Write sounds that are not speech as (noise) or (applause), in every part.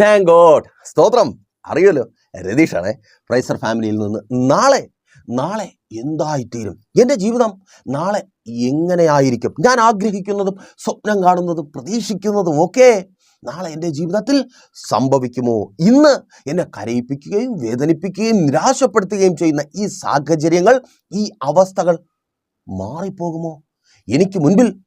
Thank God സ്തോത്രം. അറിയുമല്ലോ? രതീഷാണേ പ്രൈസർ ഫാമിലിയിൽ നിന്ന് നാളെ നാളെ എന്തായിത്തീരും? എന്റെ ജീവിതം നാളെ എങ്ങനെയായിരിക്കും? ഞാൻ ആഗ്രഹിക്കുന്നതും സ്വപ്നം കാണുന്നതും പ്രതീക്ഷിക്കുന്നതും ഒക്കെ നാളെ എന്റെ ജീവിതത്തിൽ സംഭവിക്കുമോ? ഇന്ന് എന്നെ കരയിപ്പിക്കുകയും വേദനിപ്പിക്കുകയും നിരാശപ്പെടുത്തുകയും ചെയ്യുന്ന ഈ സാഹചര്യങ്ങൾ ഈ അവസ്ഥകൾ മാറിപ്പോകുമോ? എനിക്ക് മുൻപിൽ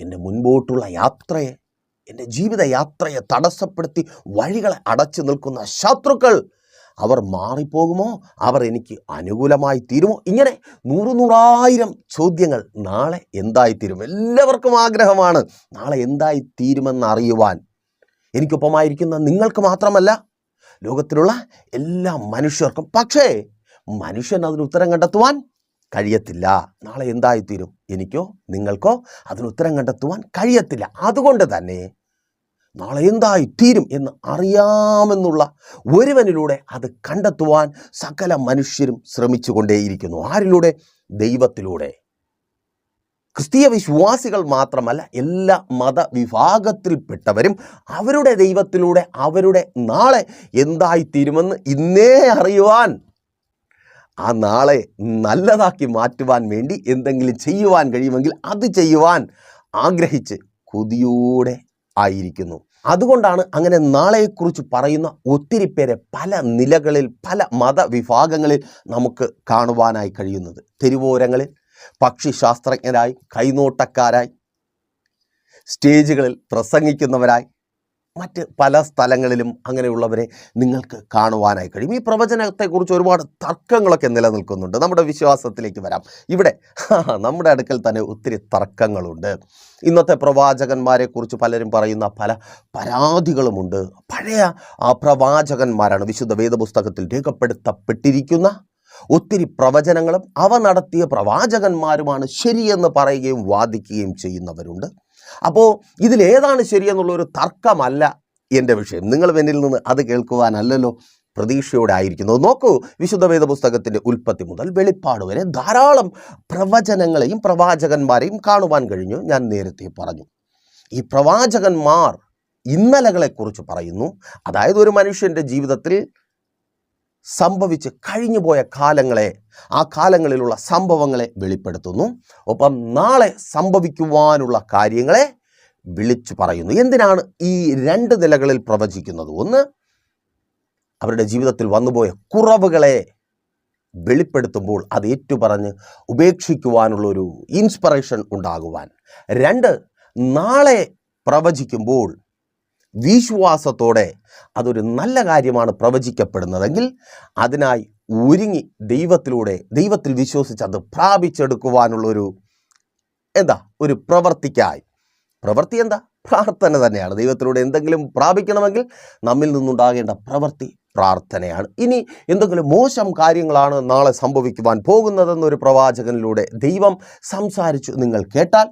എന്റെ മുൻപോട്ടുള്ള യാത്രയെ എന്റെ ജീവിതയാത്രയെ തടസ്സപ്പെടുത്തി വഴികളെ അടച്ചു നിൽക്കുന്ന ശത്രുക്കൾ അവർ മാറിപ്പോകുമോ? അവർ എനിക്ക് അനുകൂലമായി തീരുമോ? ഇങ്ങനെ നൂറ് നൂറായിരം ചോദ്യങ്ങൾ നാളെ എന്തായിത്തീരും? എല്ലാവർക്കും ആഗ്രഹമാണ് നാളെ എന്തായി തീരുമെന്ന് അറിയുവാൻ എനിക്കൊപ്പമായിരിക്കുന്ന നിങ്ങൾക്ക് മാത്രമല്ല ലോകത്തിലുള്ള എല്ലാ മനുഷ്യർക്കും. പക്ഷേ മനുഷ്യൻ അതിന് ഉത്തരം കണ്ടെത്തുവാൻ കഴിയത്തില്ല. നാളെ എന്തായിത്തീരും? എനിക്കോ നിങ്ങൾക്കോ അതിന് ഉത്തരം കണ്ടെത്തുവാൻ കഴിയത്തില്ല. അതുകൊണ്ട് തന്നെ നാളെ എന്തായി തീരും എന്ന് അറിയാമെന്നുള്ള ഒരുവനിലൂടെ അത് കണ്ടെത്തുവാൻ സകല മനുഷ്യരും ശ്രമിച്ചുകൊണ്ടേയിരിക്കുന്നു. ആരിലൂടെ? ദൈവത്തിലൂടെ. ക്രിസ്തീയ വിശ്വാസികൾ മാത്രമല്ല എല്ലാ മതവിഭാഗത്തിൽപ്പെട്ടവരും അവരുടെ ദൈവത്തിലൂടെ അവരുടെ നാളെ എന്തായിത്തീരുമെന്ന് ഇന്നേ അറിയുവാൻ ആ നാളെ നല്ലതാക്കി മാറ്റുവാൻ വേണ്ടി എന്തെങ്കിലും ചെയ്യുവാൻ കഴിയുമെങ്കിൽ അത് ചെയ്യുവാൻ ആഗ്രഹിച്ച് കൊതിയോടെ ആയിരിക്കുന്നു. അതുകൊണ്ടാണ് അങ്ങനെ നാളെയെക്കുറിച്ച് പറയുന്ന ഒത്തിരി പേരെ പല നിലകളിൽ പല മതവിഭാഗങ്ങളിൽ നമുക്ക് കാണുവാനായി കഴിയുന്നത്. തെരുവോരങ്ങളിൽ പക്ഷിശാസ്ത്രജ്ഞരായി കൈനോട്ടക്കാരായി സ്റ്റേജുകളിൽ പ്രസംഗിക്കുന്നവരായി മറ്റ് പല സ്ഥലങ്ങളിലും അങ്ങനെയുള്ളവരെ നിങ്ങൾക്ക് കാണുവാനായി കഴിയും. ഈ പ്രവചനത്തെക്കുറിച്ച് ഒരുപാട് തർക്കങ്ങളൊക്കെ നിലനിൽക്കുന്നുണ്ട്. നമ്മുടെ വിശ്വാസത്തിലേക്ക് വരാം. ഇവിടെ നമ്മുടെ അടുക്കൽ തന്നെ ഒത്തിരി തർക്കങ്ങളുണ്ട്. ഇന്നത്തെ പ്രവാചകന്മാരെക്കുറിച്ച് പലരും പറയുന്ന പല പരാതികളുമുണ്ട്. പഴയ ആ പ്രവാചകന്മാരാണ് വിശുദ്ധ വേദപുസ്തകത്തിൽ രേഖപ്പെടുത്തപ്പെട്ടിരിക്കുന്ന ഒത്തിരി പ്രവചനങ്ങളും അവ നടത്തിയ പ്രവാചകന്മാരുമാണ് ശരിയെന്ന് പറയുകയും വാദിക്കുകയും ചെയ്യുന്നവരുണ്ട്. അപ്പോൾ ഇതിലേതാണ് ശരിയെന്നുള്ളൊരു തർക്കമല്ല എന്റെ വിഷയം. നിങ്ങൾ എന്നിൽ നിന്ന് അത് കേൾക്കുവാനല്ലല്ലോ പ്രതീക്ഷയോടെ ആയിരിക്കുന്നത് നോക്കൂ വിശുദ്ധ വേദ പുസ്തകത്തിന്റെ ഉൽപ്പത്തി മുതൽ വെളിപ്പാട് വരെ ധാരാളം പ്രവചനങ്ങളെയും പ്രവാചകന്മാരെയും കാണുവാൻ കഴിഞ്ഞു. ഞാൻ നേരത്തെ പറഞ്ഞു. ഈ പ്രവാചകന്മാർ ഇന്നലകളെക്കുറിച്ച് പറയുന്നു. അതായത് ഒരു മനുഷ്യന്റെ ജീവിതത്തിൽ സംഭവിച്ച് കഴിഞ്ഞുപോയ കാലങ്ങളെ ആ കാലങ്ങളിലുള്ള സംഭവങ്ങളെ വെളിപ്പെടുത്തുന്നു. ഒപ്പം നാളെ സംഭവിക്കുവാനുള്ള കാര്യങ്ങളെ വിളിച്ചു പറയുന്നു. എന്തിനാണ് ഈ രണ്ട് നിലകളിൽ പ്രവചിക്കുന്നത്? ഒന്ന് അവരുടെ ജീവിതത്തിൽ വന്നുപോയ കുറവുകളെ വെളിപ്പെടുത്തുമ്പോൾ അത് ഏറ്റുപറഞ്ഞ് ഉപേക്ഷിക്കുവാനുള്ള ഒരു ഇൻസ്പിറേഷൻ ഉണ്ടാകുവാൻ. രണ്ട് നാളെ പ്രവചിക്കുമ്പോൾ വിശ്വാസത്തോടെ അതൊരു നല്ല കാര്യമാണ് പ്രവചിക്കപ്പെടുന്നതെങ്കിൽ അതിനായി ഒരുങ്ങി ദൈവത്തിലൂടെ ദൈവത്തിൽ വിശ്വസിച്ച് അത് പ്രാപിച്ചെടുക്കുവാനുള്ളൊരു എന്താ? ഒരു പ്രവർത്തിക്കായി. പ്രവൃത്തി എന്താ? പ്രാർത്ഥന തന്നെയാണ്. ദൈവത്തിലൂടെ എന്തെങ്കിലും പ്രാപിക്കണമെങ്കിൽ നമ്മിൽ നിന്നുണ്ടാകേണ്ട പ്രവൃത്തി പ്രാർത്ഥനയാണ്. ഇനി എന്തെങ്കിലും മോശം കാര്യങ്ങളാണ് നാളെ സംഭവിക്കുവാൻ പോകുന്നതെന്നൊരു പ്രവാചകനിലൂടെ ദൈവം സംസാരിച്ചു നിങ്ങൾ കേട്ടാൽ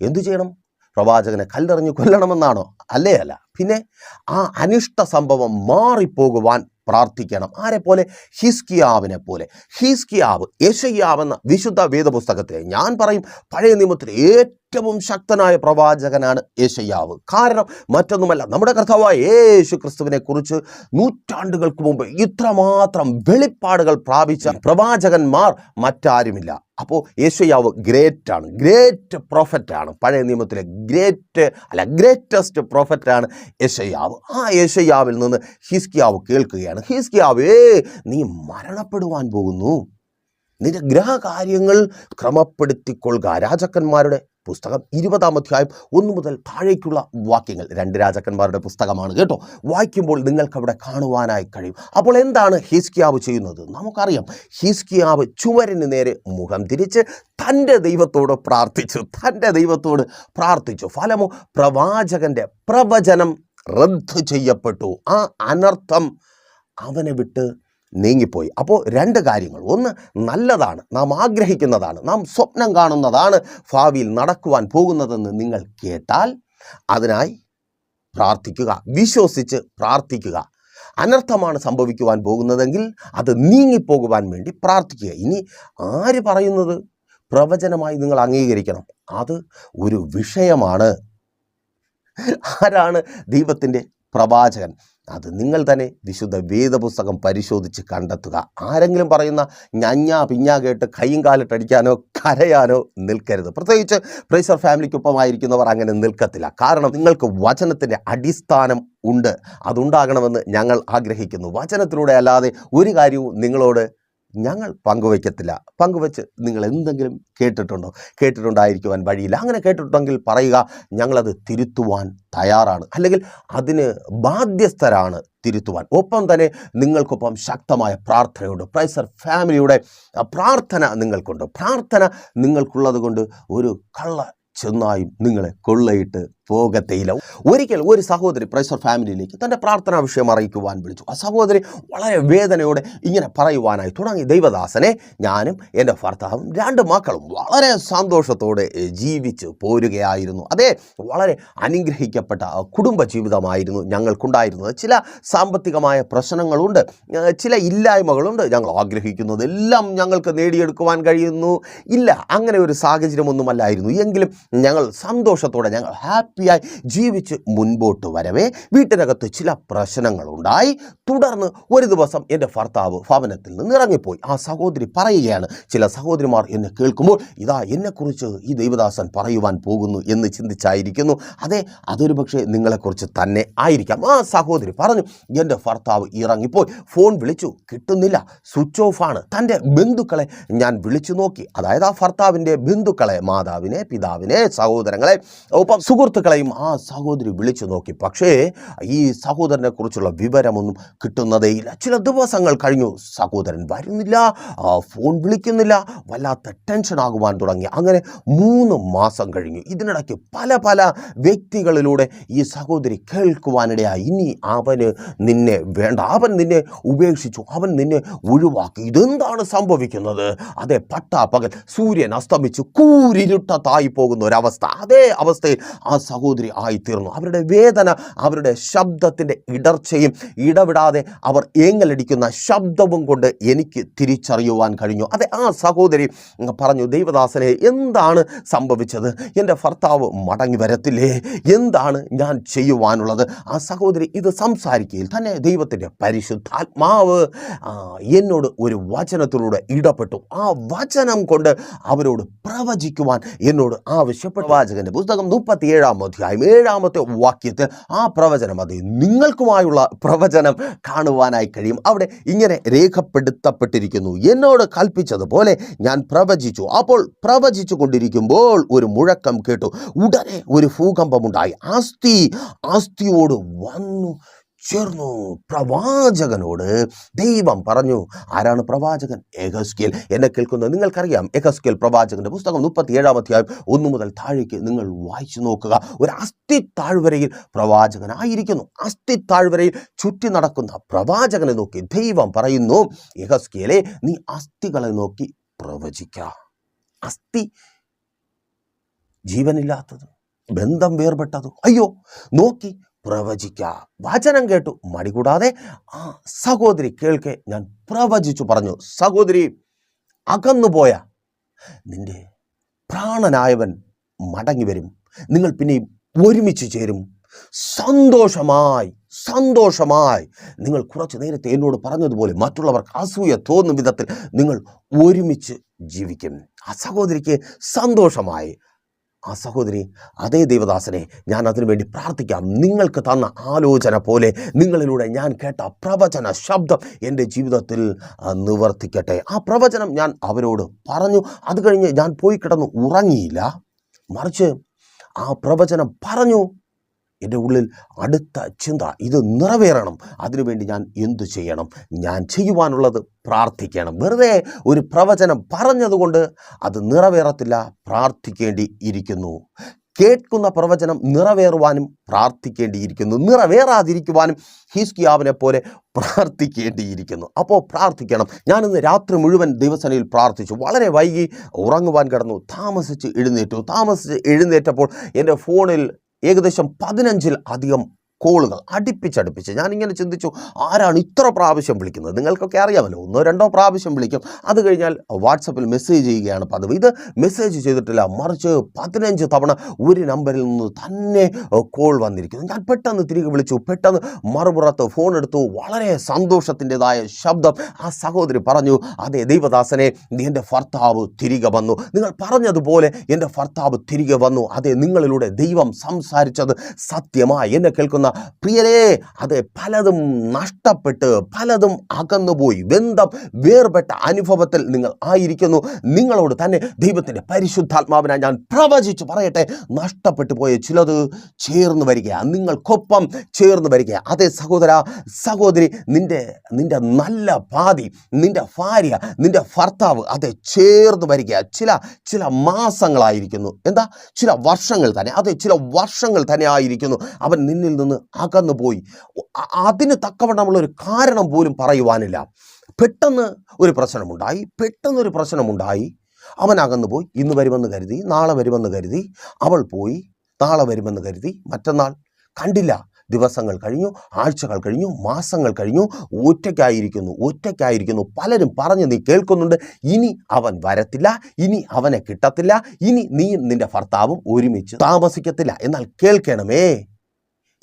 എന്തു ചെയ്യണം? പ്രവാചകനെ കല്ലെറിഞ്ഞ് കൊല്ലണമെന്നാണോ? അല്ലേ അല്ല. പിന്നെ ആ അനിഷ്ട സംഭവം മാറിപ്പോകുവാൻ പ്രാർത്ഥിക്കണം. ആരെ പോലെ? ഹിസ്കിയാവിനെ പോലെ. ഹിസ്കിയാവ് യശയ്യാവെന്ന വിശുദ്ധ വേദപുസ്തകത്തിലെ ഞാൻ പറയും പഴയ നിയമത്തിലെ ഏറ്റവും ശക്തനായ പ്രവാചകനാണ് യേശയ്യാവ്. കാരണം മറ്റൊന്നുമല്ല നമ്മുടെ കർത്താവായ യേശു ക്രിസ്തുവിനെ കുറിച്ച് നൂറ്റാണ്ടുകൾക്ക് മുമ്പ് ഇത്രമാത്രം വെളിപ്പാടുകൾ പ്രാപിച്ച പ്രവാചകന്മാർ മറ്റാരുമില്ല. അപ്പോൾ യേശയ്യാവ് ഗ്രേറ്റ് ആണ് ഗ്രേറ്റ് പ്രൊഫറ്റാണ് പഴയ നിയമത്തിലെ ഗ്രേറ്റ് അല്ല ഗ്രേറ്റസ്റ്റ് പ്രൊഫറ്റാണ് യേശയ്യാവ്. ആ യേശയ്യാവിൽ നിന്ന് ഹിസ്കിയാവ് കേൾക്കുകയാണ്. ഹിസ്കിയാവേ നീ മരണപ്പെടുവാൻ പോകുന്നു. നിന്റെ ഗ്രഹകാര്യങ്ങൾ ക്രമപ്പെടുത്തിക്കൊള്ളുക. രാജാക്കന്മാരുടെ പുസ്തകം ഇരുപതാം അധ്യായം ഒന്ന് മുതൽ താഴേക്കുള്ള വാക്യങ്ങൾ രണ്ട് രാജാക്കന്മാരുടെ പുസ്തകമാണ് കേട്ടോ. വായിക്കുമ്പോൾ നിങ്ങൾക്കവിടെ കാണുവാനായി കഴിയും. അപ്പോൾ എന്താണ് ഹിസ്കിയാവ് ചെയ്യുന്നത്? നമുക്കറിയാം. ഹിസ്കിയാവ് ചുമരിന് നേരെ മുഖം തിരിച്ച് തന്റെ ദൈവത്തോട് പ്രാർത്ഥിച്ചു. തന്റെ ദൈവത്തോട് പ്രാർത്ഥിച്ചു. ഫലമോ പ്രവാചകന്റെ പ്രവചനം റദ്ദ് ചെയ്യപ്പെട്ടു. ആ അനർത്ഥം അവനെ വിട്ട് നീങ്ങിപ്പോയി. അപ്പോൾ രണ്ട് കാര്യങ്ങൾ. ഒന്ന് നല്ലതാണ്. നാം ആഗ്രഹിക്കുന്നതാണ്. നാം സ്വപ്നം കാണുന്നതാണ് ഭാവിയിൽ നടക്കുവാൻ പോകുന്നതെന്ന് നിങ്ങൾ കേട്ടാൽ അതിനായി പ്രാർത്ഥിക്കുക. വിശ്വസിച്ച് പ്രാർത്ഥിക്കുക. അനർത്ഥമാണ് സംഭവിക്കുവാൻ പോകുന്നതെങ്കിൽ അത് നീങ്ങിപ്പോകുവാൻ വേണ്ടി പ്രാർത്ഥിക്കുക. ഇനി ആര് പറയുന്നത്? പ്രവചനമായി നിങ്ങൾ അംഗീകരിക്കണം. അത് ഒരു വിഷയമാണ്. ആരാണ് ദൈവത്തിന്റെ പ്രവാചകൻ? അത് നിങ്ങൾ തന്നെ വിശുദ്ധ വേദപുസ്തകം പരിശോധിച്ച് കണ്ടെത്തുക. ആരെങ്കിലും പറയുന്ന ഞഞ്ഞാ പിഞ്ഞാ കേട്ട് കൈയും കാലിട്ടടിക്കാനോ കരയാനോ നിൽക്കരുത്. പ്രത്യേകിച്ച് പ്രൈസർ ഫാമിലിക്കൊപ്പമായിരിക്കുന്നവർ അങ്ങനെ നിൽക്കത്തില്ല. കാരണം നിങ്ങൾക്ക് വചനത്തിന്റെ അടിസ്ഥാനം ഉണ്ട്. അതുണ്ടാകണമെന്ന് ഞങ്ങൾ ആഗ്രഹിക്കുന്നു. വചനത്തിലൂടെ അല്ലാതെ ഒരു കാര്യവും നിങ്ങളോട് ഞങ്ങൾ പങ്കുവയ്ക്കത്തില്ല. പങ്കുവെച്ച് നിങ്ങൾ എന്തെങ്കിലും കേട്ടിട്ടുണ്ടോ? കേട്ടിട്ടുണ്ടായിരിക്കുവാൻ വഴിയില്ല. അങ്ങനെ കേട്ടിട്ടുണ്ടെങ്കിൽ പറയുക ഞങ്ങളത് തിരുത്തുവാൻ തയ്യാറാണ്. അല്ലെങ്കിൽ അതിന് ബാധ്യസ്ഥരാണ് തിരുത്തുവാൻ. ഒപ്പം തന്നെ നിങ്ങൾക്കൊപ്പം ശക്തമായ പ്രാർത്ഥനയുണ്ട്. പ്രൈസർ ഫാമിലിയുടെ പ്രാർത്ഥന നിങ്ങൾക്കുണ്ട്. പ്രാർത്ഥന നിങ്ങൾക്കുള്ളത് കൊണ്ട് ഒരു കള്ള ചെന്നായും നിങ്ങളെ കൊള്ളയിട്ട് പോകത്തേയില്ല. ഒരിക്കൽ ഒരു സഹോദരി പ്രൈസർ ഫാമിലിയിലേക്ക് തന്റെ പ്രാർത്ഥനാ വിഷയം അറിയിക്കുവാൻ വിളിച്ചു. ആ സഹോദരി വളരെ വേദനയോടെ ഇങ്ങനെ പറയുവാനായി തുടങ്ങി. ദൈവദാസനെ ഞാനും എന്റെ ഭർത്താവും രണ്ട് മക്കളും വളരെ സന്തോഷത്തോടെ ജീവിച്ച് പോരുകയായിരുന്നു. അതേ വളരെ അനുഗ്രഹിക്കപ്പെട്ട കുടുംബ ജീവിതമായിരുന്നു ഞങ്ങൾക്കുണ്ടായിരുന്നത്. ചില സാമ്പത്തികമായ പ്രശ്നങ്ങളുണ്ട് ചില ഇല്ലായ്മകളുണ്ട് ഞങ്ങൾ ആഗ്രഹിക്കുന്നത്. എല്ലാം ഞങ്ങൾക്ക് നേടിയെടുക്കുവാൻ കഴിയുന്നു. ഇല്ല അങ്ങനെ ഒരു സാഹചര്യമൊന്നുമല്ലായിരുന്നു. എങ്കിലും ഞങ്ങൾ സന്തോഷത്തോടെ ഞങ്ങൾ ഹാപ്പിയായി ജീവിച്ച് മുൻപോട്ട് വരവേ. വീട്ടിനകത്ത് ചില പ്രശ്നങ്ങളുണ്ടായി. തുടർന്ന് ഒരു ദിവസം എന്റെ ഭർത്താവ് ഭവനത്തിൽ നിന്ന് ഇറങ്ങിപ്പോയി. ആ സഹോദരി പറയുകയാണ് ചില സഹോദരിമാർ എന്നെ കേൾക്കുമ്പോൾ ഇതാ എന്നെക്കുറിച്ച് ഈ ദൈവദാസൻ പറയുവാൻ പോകുന്നു എന്ന് ചിന്തിച്ചായിരിക്കുന്നു. അതെ അതൊരു പക്ഷേ നിങ്ങളെക്കുറിച്ച് തന്നെ ആയിരിക്കാം. ആ സഹോദരി പറഞ്ഞു എന്റെ ഭർത്താവ് ഇറങ്ങിപ്പോയി. ഫോൺ വിളിച്ചു. കിട്ടുന്നില്ല. സ്വിച്ച് ഓഫ് ആണ്. തന്റെ ബന്ധുക്കളെ ഞാൻ വിളിച്ചു നോക്കി. അതായത് ആ ഭർത്താവിന്റെ ബന്ധുക്കളെ മാതാവിനെ പിതാവിനെ സഹോദരങ്ങളെ ഒപ്പം സുഹൃത്തുക്കളെയും ആ സഹോദരി വിളിച്ചു നോക്കി. പക്ഷേ ഈ സഹോദരനെ കുറിച്ചുള്ള വിവരമൊന്നും കിട്ടുന്നതേയില്ല. ചില ദിവസങ്ങൾ കഴിഞ്ഞു. സഹോദരൻ വരുന്നില്ല. ഫോൺ വിളിക്കുന്നില്ല. വല്ലാത്ത ടെൻഷൻ ആകുവാൻ തുടങ്ങി. അങ്ങനെ മൂന്ന് മാസം കഴിഞ്ഞു. ഇതിനിടയ്ക്ക് പല പല വ്യക്തികളിലൂടെ ഈ സഹോദരി കേൾക്കുവാനിടയായി. ഇനി അവന് നിന്നെ വേണ്ട. അവൻ നിന്നെ ഉപേക്ഷിച്ചു. അവൻ നിന്നെ ഒഴിവാക്കി. ഇതെന്താണ് സംഭവിക്കുന്നത്? അതെ പട്ടാ പകൽ സൂര്യൻ അസ്തമിച്ച്. കൂരിരുട്ടത്തായി പോകുന്ന ഒരവസ്ഥ. അതേ അവസ്ഥയിൽ ആ സഹോദരി ആയിത്തീർന്നു. അവരുടെ വേദന അവരുടെ ശബ്ദത്തിന്റെ ഇടർച്ചയും ഇടവിടാതെ അവർ ഏങ്ങലടിക്കുന്ന ശബ്ദവും കൊണ്ട് എനിക്ക് തിരിച്ചറിയുവാൻ കഴിഞ്ഞു. അതെ ആ സഹോദരി പറഞ്ഞു ദൈവദാസനെ എന്താണ് സംഭവിച്ചത്? എന്റെ ഭർത്താവ് മടങ്ങി വരത്തില്ലേ? എന്താണ് ഞാൻ ചെയ്യുവാനുള്ളത്? ആ സഹോദരി ഇത് സംസാരിക്കുകയിൽ തന്നെ ദൈവത്തിന്റെ പരിശുദ്ധാത്മാവ്. എന്നോട് ഒരു വചനത്തിലൂടെ ഇടപെട്ടു. ആ വചനം കൊണ്ട് അവരോട് പ്രവചിക്കുവാൻ എന്നോട് ആവശ്യപ്പെട്ടു. വാചകന്റെ പുസ്തകം മുപ്പത്തിയേഴാം അധ്യായം ഏഴാമത്തെ വാക്യത്തിൽ ആ പ്രവചനം അത് നിങ്ങൾക്കുമായുള്ള പ്രവചനം കാണുവാനായി കഴിയും. അവിടെ ഇങ്ങനെ രേഖപ്പെടുത്തപ്പെട്ടിരിക്കുന്നു. എന്നോട് കൽപ്പിച്ചതുപോലെ ഞാൻ പ്രവചിച്ചു. അപ്പോൾ പ്രവചിച്ചു കൊണ്ടിരിക്കുമ്പോൾ ഒരു മുഴക്കം കേട്ടു. ഉടനെ ഒരു ഭൂകമ്പമുണ്ടായി. ആസ്തി ആസ്തിയോട് വന്നു. ചേർന്നു. പ്രവാചകനോട് ദൈവം പറഞ്ഞു ആരാണ് പ്രവാചകൻ? എഹസ്കേൽ. എന്നെ കേൾക്കുന്നത് നിങ്ങൾക്കറിയാം എഹസ്കേൽ പ്രവാചകന്റെ പുസ്തകം മുപ്പത്തി ഏഴാം അധ്യായം ഒന്നു മുതൽ താഴേക്ക് നിങ്ങൾ വായിച്ചു നോക്കുക. ഒരു അസ്ഥി താഴ്വരയിൽ പ്രവാചകനായിരിക്കുന്നു. അസ്ഥി താഴ്വരയിൽ ചുറ്റി നടക്കുന്ന പ്രവാചകനെ നോക്കി ദൈവം പറയുന്നു എഹസ്കേലെ നീ അസ്ഥികളെ നോക്കി പ്രവചിക്ക. അസ്ഥി ജീവനില്ലാത്തത് ബന്ധം വേർപെട്ടത്. അയ്യോ നോക്കി പ്രവചിക്ക. വചനം കേട്ടു. മടികൂടാതെ ആ സഹോദരി കേൾക്കെ ഞാൻ പ്രവചിച്ചു പറഞ്ഞു. സഹോദരി അകന്നുപോയ നിന്റെ പ്രാണനായവൻ മടങ്ങി വരും. നിങ്ങൾ പിന്നെയും ഒരുമിച്ച് ചേരും. സന്തോഷമായി സന്തോഷമായി. നിങ്ങൾ കുറച്ച് നേരത്തെ എന്നോട് പറഞ്ഞതുപോലെ മറ്റുള്ളവർക്ക് അസൂയ തോന്നും വിധത്തിൽ നിങ്ങൾ ഒരുമിച്ച് ജീവിക്കും. ആ സഹോദരിക്ക് സന്തോഷമായി. ആ സഹോദരി അതേ ദേവദാസനെ ഞാൻ അതിനുവേണ്ടി പ്രാർത്ഥിക്കാം. നിങ്ങൾക്ക് തന്ന ആലോചന പോലെ നിങ്ങളിലൂടെ ഞാൻ കേട്ട പ്രവചന ശബ്ദം എന്റെ ജീവിതത്തിൽ നിവർത്തിക്കട്ടെ. ആ പ്രവചനം ഞാൻ അവരോട് പറഞ്ഞു. അത് കഴിഞ്ഞ് ഞാൻ പോയി കിടന്ന്. ഉറങ്ങിയില്ല. മറിച്ച് ആ പ്രവചനം പറഞ്ഞു. എന്റെ ഉള്ളിൽ അടുത്ത ചിന്ത ഇത് നിറവേറണം. അതിനുവേണ്ടി ഞാൻ എന്തു ചെയ്യണം? ഞാൻ ചെയ്യുവാനുള്ളത് പ്രാർത്ഥിക്കണം. വെറുതെ ഒരു പ്രവചനം പറഞ്ഞതുകൊണ്ട് അത് നിറവേറത്തില്ല പ്രാർത്ഥിക്കേണ്ടി ഇരിക്കുന്നു. കേൾക്കുന്ന പ്രവചനം നിറവേറുവാനും പ്രാർത്ഥിക്കേണ്ടിയിരിക്കുന്നു നിറവേറാതിരിക്കുവാനും ഹിസ്കിയാവിനെ പോലെ പ്രാർത്ഥിക്കേണ്ടിയിരിക്കുന്നു അപ്പോൾ പ്രാർത്ഥിക്കണം. ഞാനിന്ന് രാത്രി മുഴുവൻ ദിവസനയിൽ പ്രാർത്ഥിച്ചു. വളരെ വൈകി ഉറങ്ങുവാൻ കിടന്നു. താമസിച്ച് എഴുന്നേറ്റു. താമസിച്ച് എഴുന്നേറ്റപ്പോൾ എന്റെ ഫോണിൽ ഏകദേശം പതിനഞ്ചിൽ അധികം കോളുകൾ അടുപ്പിച്ചടുപ്പിച്ച് ഞാനിങ്ങനെ ചിന്തിച്ചു ആരാണ് ഇത്ര പ്രാവശ്യം വിളിക്കുന്നത്? നിങ്ങൾക്കൊക്കെ അറിയാമല്ലോ ഒന്നോ രണ്ടോ പ്രാവശ്യം വിളിക്കും. അത് കഴിഞ്ഞാൽ വാട്സപ്പിൽ മെസ്സേജ് ചെയ്യുകയാണ് പതിവ്. ഇത് മെസ്സേജ് ചെയ്തിട്ടില്ല മറിച്ച് പതിനഞ്ച് തവണ ഒരു നമ്പറിൽ നിന്ന് തന്നെ കോൾ വന്നിരിക്കുന്നു. ഞാൻ പെട്ടെന്ന് തിരികെ വിളിച്ചു. പെട്ടെന്ന് മറുപുറത്ത് ഫോൺ എടുത്തു. വളരെ സന്തോഷത്തിന്റെതായ ശബ്ദം ആ സഹോദരി പറഞ്ഞു അതെ ദൈവദാസനെ എന്റെ ഭർത്താവ് തിരികെ വന്നു. നിങ്ങൾ പറഞ്ഞതുപോലെ എന്റെ ഭർത്താവ് തിരികെ വന്നു. അതെ നിങ്ങളിലൂടെ ദൈവം സംസാരിച്ചത് സത്യമായി എന്നെ കേൾക്കുന്ന പ്രിയരേ അത് പലതും നഷ്ടപ്പെട്ട് പലതും അകന്നുപോയി. ബന്ധം വേർപെട്ട അനുഭവത്തിൽ നിങ്ങൾ ആയിരിക്കുന്നു. നിങ്ങളോട് തന്നെ ദൈവത്തിന്റെ പരിശുദ്ധാത്മാവിനെ ഞാൻ പ്രവചിച്ച് പറയട്ടെ. നഷ്ടപ്പെട്ടു പോയ ചിലത് ചേർന്ന് വരിക നിങ്ങൾക്കൊപ്പം ചേർന്ന് വരിക അതേ സഹോദര സഹോദരി നിന്റെ നിന്റെ നല്ല പാതി നിന്റെ ഭാര്യ നിന്റെ ഭർത്താവ് അതെ ചേർന്ന് വരിക ചില ചില മാസങ്ങളായിരിക്കുന്നു. എന്താ? ചില വർഷങ്ങൾ തന്നെ. അതെ ചില വർഷങ്ങൾ തന്നെ ആയിരിക്കുന്നു. അവൻ നിന്നിൽ നിന്ന് അകന്നു പോയി. അതിന് തക്കവണ്ണമുള്ളൊരു കാരണം പോലും പറയുവാനില്ല. പെട്ടെന്ന് ഒരു പ്രശ്നമുണ്ടായി. പെട്ടെന്നൊരു പ്രശ്നമുണ്ടായി. അവൻ അകന്നു പോയി. ഇന്ന് വരുമെന്ന് കരുതി നാളെ വരുമെന്ന് കരുതി അവൾ പോയി നാളെ വരുമെന്ന് കരുതി മറ്റന്നാൾ കണ്ടില്ല. ദിവസങ്ങൾ കഴിഞ്ഞു ആഴ്ചകൾ കഴിഞ്ഞു മാസങ്ങൾ കഴിഞ്ഞു ഒറ്റയ്ക്കായിരിക്കുന്നു ഒറ്റയ്ക്കായിരിക്കുന്നു. പലരും പറഞ്ഞ് നീ കേൾക്കുന്നുണ്ട്. ഇനി അവൻ വരത്തില്ല ഇനി അവനെ കിട്ടത്തില്ല ഇനി നീ നിന്റെ ഭർത്താവും ഒരുമിച്ച് താമസിക്കത്തില്ല. എന്നാൽ കേൾക്കണമേ.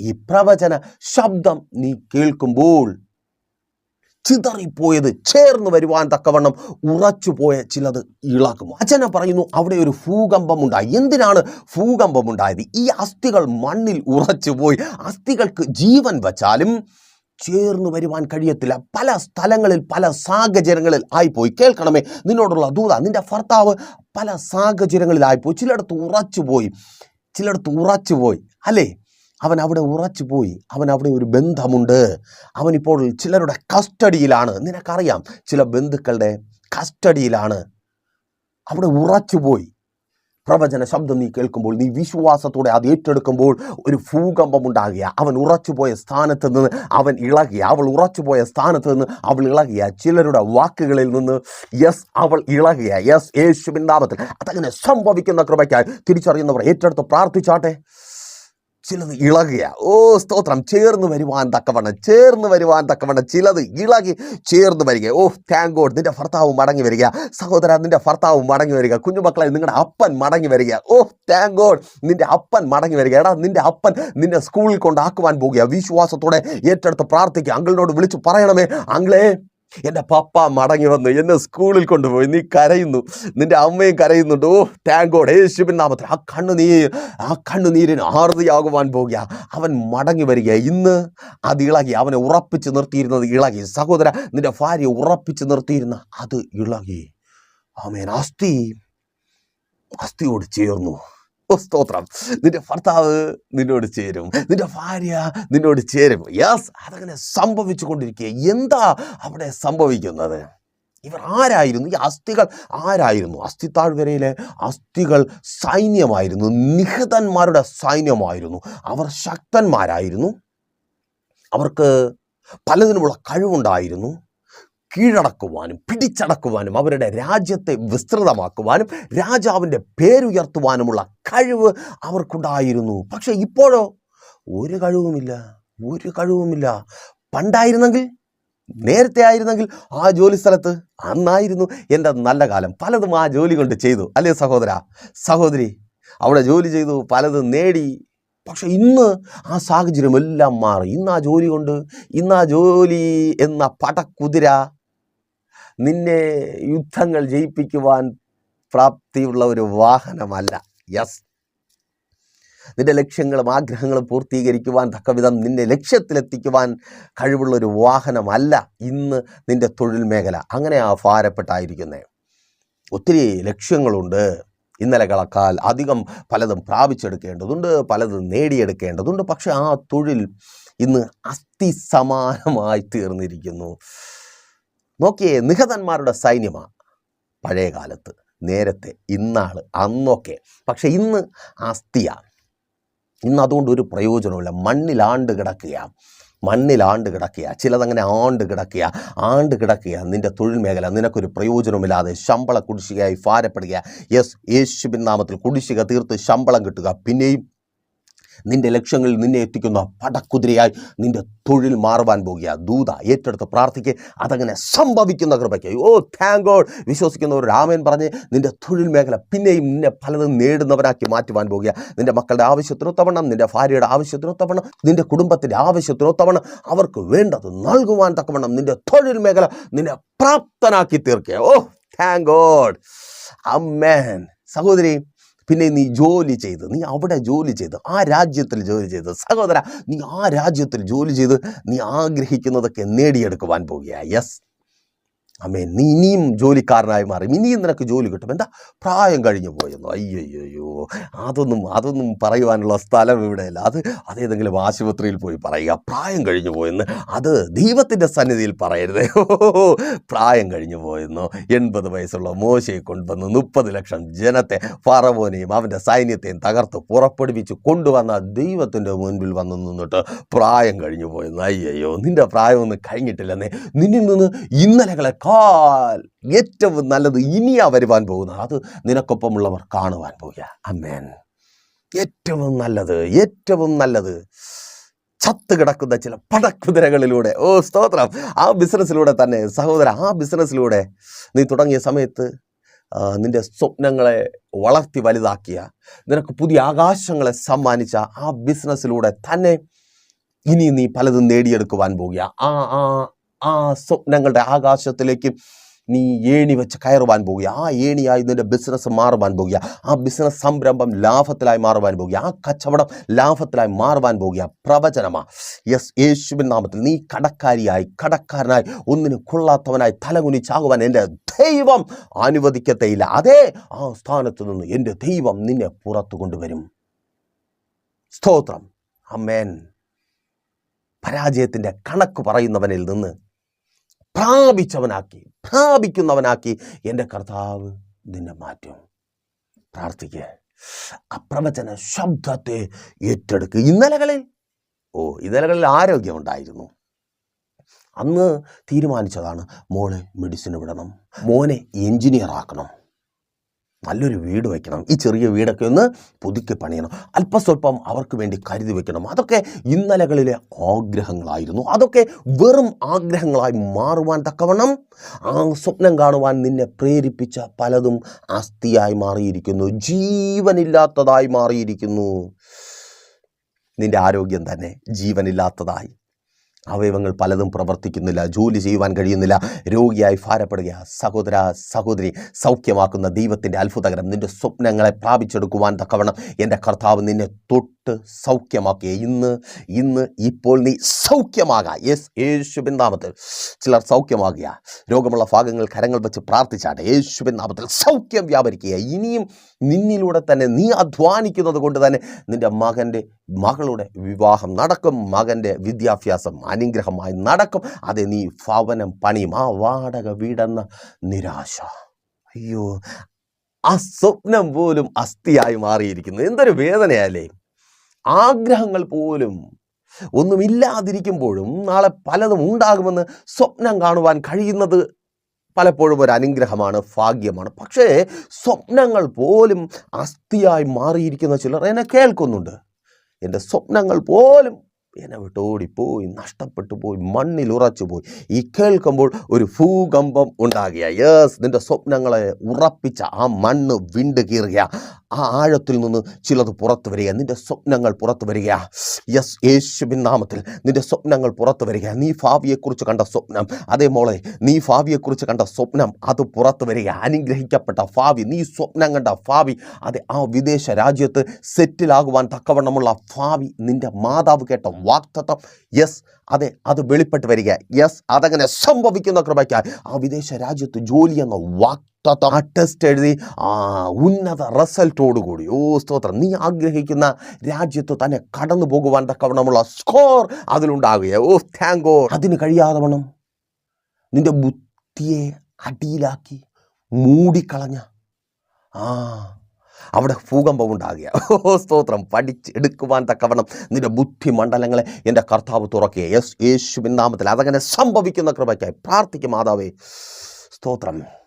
ഈ പ്രവചന ശബ്ദം നീ കേൾക്കുമ്പോൾ ചിതറിപ്പോയത് ചേർന്ന് വരുവാൻ തക്കവണ്ണം ഉറച്ചുപോയ ചിലത് ഇളാക്കും അച്ഛന പറയുന്നു അവിടെ ഒരു ഭൂകമ്പമുണ്ടായി. എന്തിനാണ് ഭൂകമ്പമുണ്ടായത്? ഈ അസ്ഥികൾ മണ്ണിൽ ഉറച്ചുപോയി. അസ്ഥികൾക്ക് ജീവൻ വച്ചാലും ചേർന്ന് വരുവാൻ കഴിയത്തില്ല. പല സ്ഥലങ്ങളിൽ പല സാഹചര്യങ്ങളിൽ ആയിപ്പോയി. കേൾക്കണമേ നിന്നോടുള്ള ദൂത നിന്റെ ഭർത്താവ് പല സാഹചര്യങ്ങളിലായിപ്പോയി. ചിലയിടത്ത് ഉറച്ചുപോയി. ചിലയിടത്ത് ഉറച്ചുപോയി. അല്ലേ? അവൻ അവിടെ ഉറച്ചു പോയി. അവൻ അവിടെ ഒരു ബന്ധമുണ്ട്. അവനിപ്പോൾ ചിലരുടെ കസ്റ്റഡിയിലാണ്. നിനക്കറിയാം ചില ബന്ധുക്കളുടെ കസ്റ്റഡിയിലാണ്. അവിടെ ഉറച്ചുപോയി പ്രവചന ശബ്ദം നീ കേൾക്കുമ്പോൾ നീ വിശ്വാസത്തോടെ അത് ഏറ്റെടുക്കുമ്പോൾ ഒരു ഭൂകമ്പം ഉണ്ടാകുക. അവൻ ഉറച്ചുപോയ സ്ഥാനത്ത് നിന്ന് അവൻ ഇളകിയ അവൾ ഉറച്ചുപോയ സ്ഥാനത്ത് നിന്ന് അവൾ ഇളകിയ ചിലരുടെ വാക്കുകളിൽ നിന്ന് യെസ് അവൾ ഇളകിയ യെസ് യേശുവിൻ നാമത്തിൽ. അതങ്ങനെ സംഭവിക്കുന്ന കൃപയ്ക്കായി തിരിച്ചറിയുന്നവർ ഏറ്റെടുത്ത് പ്രാർത്ഥിച്ചാട്ടെ. ചിലത് ഇളകുക. ഓ സ്തോത്രം. ചേർന്ന് വരുവാൻ തക്കവണ്ണം ചേർന്ന് വരുവാൻ തക്കവണ്ണം ചിലത് ഇളകി ചേർന്ന് വരിക. ഓ താങ്ക് ഗോഡ് നിന്റെ ഭർത്താവ് മടങ്ങി വരിക. സഹോദര നിന്റെ ഭർത്താവ് മടങ്ങി വരിക. കുഞ്ഞുമക്കളെ നിങ്ങളുടെ അപ്പൻ മടങ്ങി വരിക. ഓ താങ്ക് ഗോഡ് നിന്റെ അപ്പൻ മടങ്ങി വരിക. എടാ നിന്റെ അപ്പൻ നിന്നെ സ്കൂളിൽ കൊണ്ടാക്കുവാൻ പോകുക. വിശ്വാസത്തോടെ ഏറ്റെടുത്ത് പ്രാർത്ഥിക്കുക. അങ്കിളിനോട് വിളിച്ച് പറയണമേ. അങ്കിളേ എന്റെ പപ്പ മടങ്ങി വന്നു എന്നെ സ്കൂളിൽ കൊണ്ടുപോയി നീ കരയുന്നു നിന്റെ അമ്മയും കരയുന്നുണ്ട്. ഓ താങ്കോട് യേശുവിൻ നാമത്തിൽ. ആ കണ്ണുനീ ആ കണ്ണുനീരിന് ആർതിയാകുവാൻ പോകുക. അവൻ മടങ്ങി വരിക ഇന്ന് അത് ഇളകി അവനെ ഉറപ്പിച്ച് നിർത്തിയിരുന്നത് ഇളകി. സഹോദര നിന്റെ ഭാര്യ ഉറപ്പിച്ച് നിർത്തിയിരുന്ന അത് ഇളകി. ആമേൻ. അസ്ഥി അസ്ഥിയോട് ചേർന്നു. സ്തോത്രം. നിന്റെ ഭർത്താവ് നിന്നോട് ചേരും. നിന്റെ ഭാര്യ നിന്നോട് ചേരും. യെസ് അതങ്ങനെ സംഭവിച്ചു കൊണ്ടിരിക്കുക എന്താ അവിടെ സംഭവിക്കുന്നത്? ഇവർ ആരായിരുന്നു? ഈ അസ്ഥികൾ ആരായിരുന്നു? അസ്ഥിത്താഴ്വരയിലെ അസ്ഥികൾ സൈന്യമായിരുന്നു. നിഹിതന്മാരുടെ സൈന്യമായിരുന്നു. അവർ ശക്തന്മാരായിരുന്നു. അവർക്ക് പലതിനുമുള്ള കഴിവുണ്ടായിരുന്നു. കീഴടക്കുവാനും പിടിച്ചടക്കുവാനും അവരുടെ രാജ്യത്തെ വിസ്തൃതമാക്കുവാനും രാജാവിന്റെ പേരുയർത്തുവാനുമുള്ള കഴിവ് അവർക്കുണ്ടായിരുന്നു. പക്ഷേ ഇപ്പോഴോ ഒരു കഴിവുമില്ല ഒരു കഴിവുമില്ല. പണ്ടായിരുന്നെങ്കിൽ നേരത്തെ ആയിരുന്നെങ്കിൽ ആ ജോലി സ്ഥലത്ത് അന്നായിരുന്നു എന്റെ നല്ല കാലം. പലതും ആ ജോലി കൊണ്ട് ചെയ്തു. അല്ലേ സഹോദര? സഹോദരി അവിടെ ജോലി ചെയ്തു പലതും നേടി. പക്ഷെ ഇന്ന് ആ സാഹചര്യം എല്ലാം മാറി. ഇന്ന് ആ ജോലി കൊണ്ട് ഇന്ന് ആ ജോലി എന്ന പടക്കുതിര നിന്നെ യുദ്ധങ്ങൾ ജയിപ്പിക്കുവാൻ പ്രാപ്തിയുള്ള ഒരു വാഹനമല്ല. യസ് നിന്റെ ലക്ഷ്യങ്ങളും ആഗ്രഹങ്ങളും പൂർത്തീകരിക്കുവാൻ തക്കവിധം നിന്നെ ലക്ഷ്യത്തിലെത്തിക്കുവാൻ കഴിവുള്ള ഒരു വാഹനമല്ല ഇന്ന് നിന്റെ തൊഴിൽ മേഖല. അങ്ങനെ ആ ഭാരപ്പെട്ടായിരിക്കുന്നത് ഒത്തിരി ലക്ഷ്യങ്ങളുണ്ട്. ഇന്നലെ കളക്കാൽ അധികം പലതും പ്രാപിച്ചെടുക്കേണ്ടതുണ്ട് പലതും നേടിയെടുക്കേണ്ടതുണ്ട്. പക്ഷെ ആ തൊഴിൽ ഇന്ന് അസ്ഥി സമാനമായി തീർന്നിരിക്കുന്നു. നോക്കിയേ നിഹതന്മാരുടെ സൈന്യമാണ് പഴയ കാലത്ത് നേരത്തെ ഇന്നാൾ അന്നൊക്കെ. പക്ഷെ ഇന്ന് അസ്ഥിയാണ് ഇന്ന് അതുകൊണ്ട് ഒരു പ്രയോജനമില്ല മണ്ണിലാണ്ട് കിടക്കുക മണ്ണിലാണ്ട് കിടക്കുക ചിലതങ്ങനെ ആണ്ട് കിടക്കുക ആണ്ട് കിടക്കുക നിന്റെ തൊഴിൽ മേഖല നിനക്കൊരു പ്രയോജനമില്ലാതെ ശമ്പള കുടിശ്ശികയായി ഭാരപ്പെടുക യെസ് യേശുബിൻ നാമത്തിൽ കുടിശ്ശിക തീർത്ത് ശമ്പളം കിട്ടുക. പിന്നെയും നിന്റെ ലക്ഷ്യങ്ങളിൽ നിന്നെ എത്തിക്കുന്ന പടക്കുതിരയായി നിന്റെ തൊഴിൽ മാറുവാൻ പോകുക. ദൂത ഏറ്റെടുത്ത് പ്രാർത്ഥിക്കുക അതങ്ങനെ സംഭവിക്കുന്ന കൃപയ്ക്ക്. ഓ താങ്ക് ഗോഡ് വിശ്വസിക്കുന്ന ഒരു രാമൻ പറഞ്ഞ് നിന്റെ തൊഴിൽ മേഖല പിന്നെയും നിന്നെ പലതും നേടുന്നവരാക്കി മാറ്റുവാൻ പോകുക. നിന്റെ മക്കളുടെ ആവശ്യത്തിനൊത്തവണ്ണം നിന്റെ ഭാര്യയുടെ ആവശ്യത്തിനൊത്തവണ്ണം നിന്റെ കുടുംബത്തിന്റെ ആവശ്യത്തിനൊത്തവണ്ണം അവർക്ക് വേണ്ടത് നൽകുവാൻ തക്കവണ്ണം നിന്റെ തൊഴിൽ മേഖല നിന്നെ പ്രാപ്തനാക്കി തീർക്കുക. ഓ താങ്ക് ഗോഡ് അമ്മേൻ സഹോദരി പിന്നെ നീ ജോലി ചെയ്ത് നീ അവിടെ ജോലി ചെയ്ത് ആ രാജ്യത്തിൽ ജോലി ചെയ്ത് സഹോദര നീ ആ രാജ്യത്തിൽ ജോലി ചെയ്ത് നീ ആഗ്രഹിക്കുന്നതൊക്കെ നേടിയെടുക്കുവാൻ പോവുകയാണ് യെസ് അമ്മേ നീ ഇനിയും ജോലിക്കാരനായി മാറി. ഇനിയും നിനക്ക് ജോലി കിട്ടും. എന്താ? പ്രായം കഴിഞ്ഞു പോയെന്നു? അയ്യോ അതൊന്നും അതൊന്നും പറയുവാനുള്ള സ്ഥലം ഇവിടെയല്ല. അത് അതേതെങ്കിലും ആശുപത്രിയിൽ പോയി പറയുക. പ്രായം കഴിഞ്ഞു പോയെന്ന്. അത് ദൈവത്തിന്റെ സന്നിധിയിൽ പറയരുതേ. ഓ (laughs) പ്രായം കഴിഞ്ഞു പോയെന്നു? എൺപത് വയസ്സുള്ള മോശയെ കൊണ്ടുവന്ന് മുപ്പത് ലക്ഷം ജനത്തെ ഫറവോനെയും അവന്റെ സൈന്യത്തെയും തകർത്ത് പുറപ്പെടുവിച്ച് കൊണ്ടുവന്ന ദൈവത്തിന്റെ മുൻപിൽ വന്നു നിന്നിട്ട് പ്രായം കഴിഞ്ഞു പോയെന്ന്. അയ്യോ നിന്റെ പ്രായമൊന്നും കഴിഞ്ഞിട്ടില്ലെന്നേ. നിന്നിൽ നിന്ന് ഇന്നലകളെക്കാൾ ഏറ്റവും നല്ലത് ഇനിയാ വരുവാൻ പോകുന്നത് അത് നിനക്കൊപ്പമുള്ളവർ കാണുവാൻ പോകുക അമ്മേൻ ഏറ്റവും നല്ലത് ഏറ്റവും നല്ലത് ചത്ത് കിടക്കുന്ന ചില പടക്കുതിരകളിലൂടെ ഓ സ്തോത്രം. ആ ബിസിനസ്സിലൂടെ തന്നെ സഹോദര ആ ബിസിനസ്സിലൂടെ നീ തുടങ്ങിയ സമയത്ത് നിന്റെ സ്വപ്നങ്ങളെ വളർത്തി വലുതാക്കിയ നിനക്ക് പുതിയ ആകാശങ്ങളെ സമ്മാനിച്ച ആ ബിസിനസ്സിലൂടെ തന്നെ ഇനി നീ പലതും നേടിയെടുക്കുവാൻ പോകുക ആ ആ ആ സ്വപ്നങ്ങളുടെ ആകാശത്തിലേക്ക് നീ ഏണി വെച്ച് കയറുവാൻ പോകുക. ആ ഏണിയായി നിന്റെ ബിസിനസ് മാറുവാൻ പോകുക. ആ ബിസിനസ് സംരംഭം ലാഭത്തിലായി മാറുവാൻ പോകുക. ആ കച്ചവടം ലാഭത്തിലായി മാറുവാൻ പോകുക. പ്രവചനമാ. യെസ് യേശുവിൻ നാമത്തിൽ നീ കടക്കാരിയായി കടക്കാരനായി ഒന്നിനു കൊള്ളാത്തവനായി തലകുനിച്ചാകുവാൻ എന്റെ ദൈവം അനുവദിക്കത്തേയില്ല. അതേ ആ സ്ഥാനത്ത് നിന്ന് എന്റെ ദൈവം നിന്നെ പുറത്തു കൊണ്ടുവരും. സ്തോത്രം. അമ്മേൻ പരാജയത്തിന്റെ കണക്ക് പറയുന്നവനിൽ നിന്ന് പ്രാപിച്ചവനാക്കി പ്രാപിക്കുന്നവനാക്കി എന്റെ കർത്താവ് നിന്നെ മാറ്റും. പ്രാർത്ഥിക്കുക അപ്രവചന ശബ്ദത്തെ ഏറ്റെടുക്കുക ഇന്നലകളിൽ ഓ ഇന്നലകളിൽ ആരോഗ്യം ഉണ്ടായിരുന്നു അന്ന് തീരുമാനിച്ചതാണ് മോളെ മെഡിസിൻ വിടണം. മോനെ എഞ്ചിനീയർ ആക്കണം. നല്ലൊരു വീട് വയ്ക്കണം ഈ ചെറിയ വീടൊക്കെ ഒന്ന് പുതുക്കി പണിയണം. അല്പസ്വല്പം അവർക്ക് വേണ്ടി കരുതി വയ്ക്കണം അതൊക്കെ ഇന്നലകളിലെ ആഗ്രഹങ്ങളായിരുന്നു. അതൊക്കെ വെറും ആഗ്രഹങ്ങളായി മാറുവാൻ തക്കവണ്ണം ആ സ്വപ്നം കാണുവാൻ നിന്നെ പ്രേരിപ്പിച്ച പലതും അസ്ഥിയായി മാറിയിരിക്കുന്നു. ജീവനില്ലാത്തതായി മാറിയിരിക്കുന്നു. നിന്റെ ആരോഗ്യം തന്നെ ജീവനില്ലാത്തതായി. അവയവങ്ങൾ പലതും പ്രവർത്തിക്കുന്നില്ല ജോലി ചെയ്യുവാൻ കഴിയുന്നില്ല. രോഗിയായി ഭാരപ്പെടുക സഹോദര സഹോദരി സൗഖ്യമാക്കുന്ന ദൈവത്തിന്റെ അത്ഭുതകരം നിന്റെ സ്വപ്നങ്ങളെ പ്രാപിച്ചെടുക്കുവാൻ തക്കവണ്ണം എന്റെ കർത്താവ് നിന്നെ തൊട്ട് സൗഖ്യമാക്കിയ ഇന്ന് ഇന്ന് ഇപ്പോൾ നീ സൗഖ്യമാകാം. യെസ് യേശുബിൻ നാമത്തിൽ. ചിലർ സൗഖ്യമാകുക. രോഗമുള്ള ഭാഗങ്ങൾ കരങ്ങൾ വെച്ച് പ്രാർത്ഥിച്ചാട്ടെ. യേശുബിൻ നാമത്തിൽ സൗഖ്യം വ്യാപരിക്കുക. ഇനിയും നിന്നിലൂടെ തന്നെ നീ അധ്വാനിക്കുന്നത് കൊണ്ട് തന്നെ നിന്റെ മകന്റെ മകളുടെ വിവാഹം നടക്കും. മകന്റെ വിദ്യാഭ്യാസം അനുഗ്രഹമായി നടക്കും. അതെ നീ ഭവനം പണിയും. ആ വാടക വീടെന്ന നിരാശ. അയ്യോ ആ സ്വപ്നം പോലും അസ്ഥിയായി മാറിയിരിക്കുന്നു. എന്തൊരു വേദനയല്ലേ? ആഗ്രഹങ്ങൾ പോലും ഒന്നുമില്ലാതിരിക്കുമ്പോഴും നാളെ പലതും ഉണ്ടാകുമെന്ന് സ്വപ്നം കാണുവാൻ കഴിയുന്നത് പലപ്പോഴും ഒരു അനുഗ്രഹമാണ് ഭാഗ്യമാണ്. പക്ഷേ സ്വപ്നങ്ങൾ പോലും അസ്ഥിയായി മാറിയിരിക്കുന്ന ചിലർ എന്നെ കേൾക്കുന്നുണ്ട്. എന്റെ സ്വപ്നങ്ങൾ പോലും എന്നെ വിട്ട് ഓടിപ്പോയി നഷ്ടപ്പെട്ടു പോയി മണ്ണിൽ ഉറച്ചു പോയി. ഈ കേൾക്കുമ്പോൾ ഒരു ഭൂകമ്പം ഉണ്ടാകുക. യേസ് നിന്റെ സ്വപ്നങ്ങളെ ഉറപ്പിച്ച ആ മണ്ണ് വിണ്ട് കീറുക. ആ ആഴത്തിൽ നിന്ന് ചിലത് പുറത്തു വരിക. നിന്റെ സ്വപ്നങ്ങൾ പുറത്തു വരിക. യെസ് യേശുവിൻ നാമത്തിൽ നിന്റെ സ്വപ്നങ്ങൾ പുറത്തു വരിക. നീ ഭാവിയെക്കുറിച്ച് കണ്ട സ്വപ്നം. അതേ മോളെ നീ ഭാവിയെക്കുറിച്ച് കണ്ട സ്വപ്നം അത് പുറത്തു വരിക. അനുഗ്രഹിക്കപ്പെട്ട ഭാവി നീ സ്വപ്നം കണ്ട ഭാവി അത് ആ വിദേശ രാജ്യത്ത് സെറ്റിലാകുവാൻ തക്കവണ്ണമുള്ള ഭാവി നിന്റെ മാതാവ് കേട്ട വാക്തത്വം. യെസ് അതെ അത് വെളിപ്പെട്ട് വരിക. യെസ് അതങ്ങനെ സംഭവിക്കുന്ന കൃപയ്ക്കായി ആ വിദേശ രാജ്യത്ത് ജോലി എന്ന വാക്തത്വം ആ ടെസ്റ്റ് എഴുതി ആ ഉന്നത റിസൾട്ടോടുകൂടി ഓ സ്തോത്രം. നീ ആഗ്രഹിക്കുന്ന രാജ്യത്ത് തന്നെ കടന്നു പോകുവാൻ തക്കവണ്ണമുള്ള സ്കോർ അതിലുണ്ടാകുക ഓ താങ്കോ അതിന് കഴിയാതെ വേണം നിന്റെ ബുദ്ധിയെ അടിയിലാക്കി മൂടിക്കളഞ്ഞ ആ അവിടെ ഭൂകമ്പം ഉണ്ടാകുക. ഓ സ്തോത്രം. പഠിച്ചെടുക്കുവാൻ തക്കവണ്ണം നിന്റെ ബുദ്ധിമണ്ഡലങ്ങളെ എന്റെ കർത്താവ് തുറക്കുക യേശു യേശുവിൻ നാമത്തിൽ അതങ്ങനെ സംഭവിക്കുന്ന കൃപയ്ക്കായി പ്രാർത്ഥിക്കും മാതാവേ. സ്തോത്രം.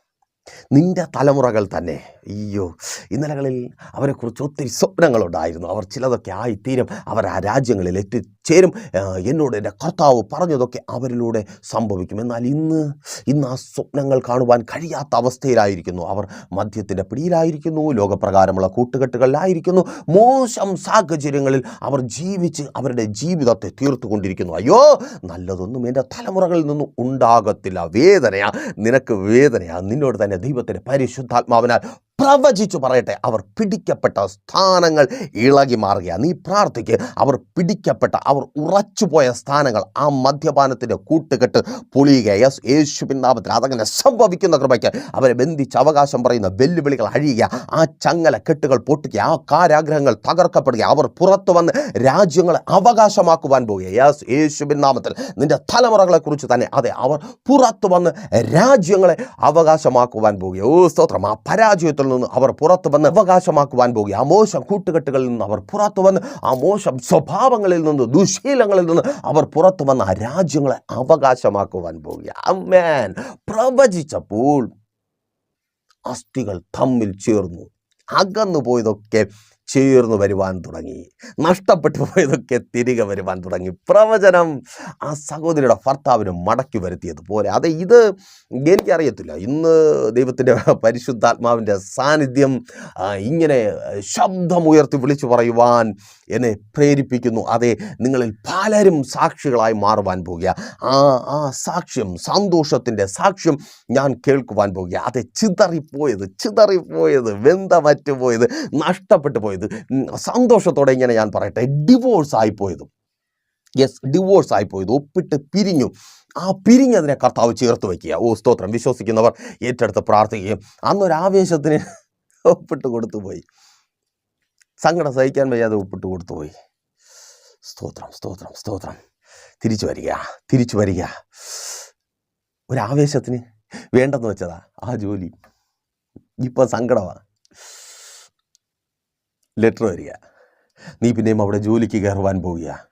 നിന്റെ തലമുറകൾ തന്നെ. അയ്യോ ഇന്നലകളിൽ അവരെക്കുറിച്ച് ഒത്തിരി സ്വപ്നങ്ങളുണ്ടായിരുന്നു. അവർ ചിലതൊക്കെ ആയിത്തീരും. അവർ ആ രാജ്യങ്ങളിൽ എത്തിച്ചേരും. എന്നോട് എന്റെ കർത്താവ് പറഞ്ഞതൊക്കെ അവരിലൂടെ സംഭവിക്കും. എന്നാൽ ഇന്ന് ഇന്ന് ആ സ്വപ്നങ്ങൾ കാണുവാൻ കഴിയാത്ത അവസ്ഥയിലായിരിക്കുന്നു. അവർ മദ്യത്തിന്റെ പിടിയിലായിരിക്കുന്നു ലോകപ്രകാരമുള്ള കൂട്ടുകെട്ടുകളിലായിരിക്കുന്നു. മോശം സാഹചര്യങ്ങളിൽ അവർ ജീവിച്ച് അവരുടെ ജീവിതത്തെ തീർത്തുകൊണ്ടിരിക്കുന്നു. അയ്യോ നല്ലതൊന്നും എന്റെ തലമുറകളിൽ നിന്നും ഉണ്ടാകത്തില്ല. വേദനയാ. നിനക്ക് വേദനയാ. നിന്നോട് തന്നെ ദൈവത്തിന്റെ പരിശുദ്ധാത്മാവിനാൽ പ്രവചിച്ചു പറയട്ടെ. അവർ പിടിക്കപ്പെട്ട സ്ഥാനങ്ങൾ ഇളകി മാറുക നീ പ്രാർത്ഥിക്ക്. അവർ പിടിക്കപ്പെട്ട അവർ ഉറച്ചുപോയ സ്ഥാനങ്ങൾ ആ മദ്യപാനത്തിന്റെ കൂട്ടുകെട്ട് പൊളിയുക യെസ് യേശു പിന്നാപത്തിൽ അതങ്ങനെ സംഭവിക്കുന്ന കൃപയ്ക്ക് അവരെ ബന്ധിച്ച് അവകാശം പറയുന്ന വെല്ലുവിളികൾ അഴിയുക. ആ ചങ്ങല കെട്ടുകൾ പൊട്ടുക. ആ കാരാഗ്രഹങ്ങൾ തകർക്കപ്പെടുക. അവർ പുറത്തു വന്ന് രാജ്യങ്ങളെ അവകാശമാക്കുവാൻ പോവുക യെസ് യേശു പിന്നാമത്തിൽ തലമുറകളെ കുറിച്ച് തന്നെ അതെ അവർ പുറത്തു വന്ന് രാജ്യങ്ങളെ അവകാശമാക്കുവാൻ പോവുക ഓ സ്തോത്രം. ആ പരാജയത്തിൽ നിന്ന് അവർ പുറത്തു വന്ന് അവകാശമാക്കുവാൻ പോകുക ആ മോശം കൂട്ടുകെട്ടുകളിൽ നിന്ന് അവർ പുറത്തു വന്ന് ആ മോശം സ്വഭാവങ്ങളിൽ നിന്ന് ദുശീലങ്ങളിൽ നിന്ന് അവർ പുറത്തു വന്ന് ആ രാജ്യങ്ങളെ അവകാശമാക്കുവാൻ പോകുക അമ്മേൻ പ്രവചിച്ചപ്പോൾ അസ്ഥികൾ തമ്മിൽ ചേർന്നു. അകന്നു പോയതൊക്കെ ചേർന്ന് വരുവാൻ തുടങ്ങി. നഷ്ടപ്പെട്ടു പോയതൊക്കെ തിരികെ വരുവാൻ തുടങ്ങി. പ്രവചനം ആ സഹോദരിയുടെ ഭർത്താവിന് മടക്കി വരുത്തിയതുപോലെ. അത് ഇത് എനിക്കറിയത്തില്ല. ഇന്ന് ദൈവത്തിന്റെ പരിശുദ്ധാത്മാവിന്റെ സാന്നിധ്യം ഇങ്ങനെ ശബ്ദമുയർത്തി വിളിച്ചു പറയുവാൻ എന്നെ പ്രേരിപ്പിക്കുന്നു. അതെ നിങ്ങളിൽ പലരും സാക്ഷികളായി മാറുവാൻ പോകുക. ആ ആ സാക്ഷ്യം സന്തോഷത്തിന്റെ സാക്ഷ്യം ഞാൻ കേൾക്കുവാൻ പോകുക. അതെ ചിതറിപ്പോയത് ചിതറിപ്പോയത് വെന്തമറ്റുപോയത് നഷ്ടപ്പെട്ടു പോയത്. ഉം, സന്തോഷത്തോടെ ഇങ്ങനെ ഞാൻ പറയട്ടെ ഡിവോഴ്സ് ആയിപ്പോയതും യെസ് ഡിവോഴ്സ് ആയിപ്പോയത് ഒപ്പിട്ട് പിരിഞ്ഞു. ആ പിരിഞ്ഞതിനെ കർത്താവ് ചേർത്ത് വയ്ക്കുക. ഓ സ്തോത്രം. വിശ്വസിക്കുന്നവർ ഏറ്റെടുത്ത് പ്രാർത്ഥിക്കുകയും അന്നൊരു ആവേശത്തിന് (laughs) ഒപ്പിട്ട് കൊടുത്തു പോയി. സങ്കടം സഹിക്കാൻ വയ്യാതെ ഒപ്പിട്ട് കൊടുത്തു പോയി. സ്തോത്രം സ്തോത്രം സ്തോത്രം. തിരിച്ചു വരിക തിരിച്ചു വരിക. ഒരാവേശത്തിന് വേണ്ടെന്ന് വെച്ചതാ ആ ജോലി. ഇപ്പം സങ്കടമാണ് ലെറ്റർ വരിക. നീ പിന്നെയും അവിടെ ജോലിക്ക് കയറുവാൻ പോവുക.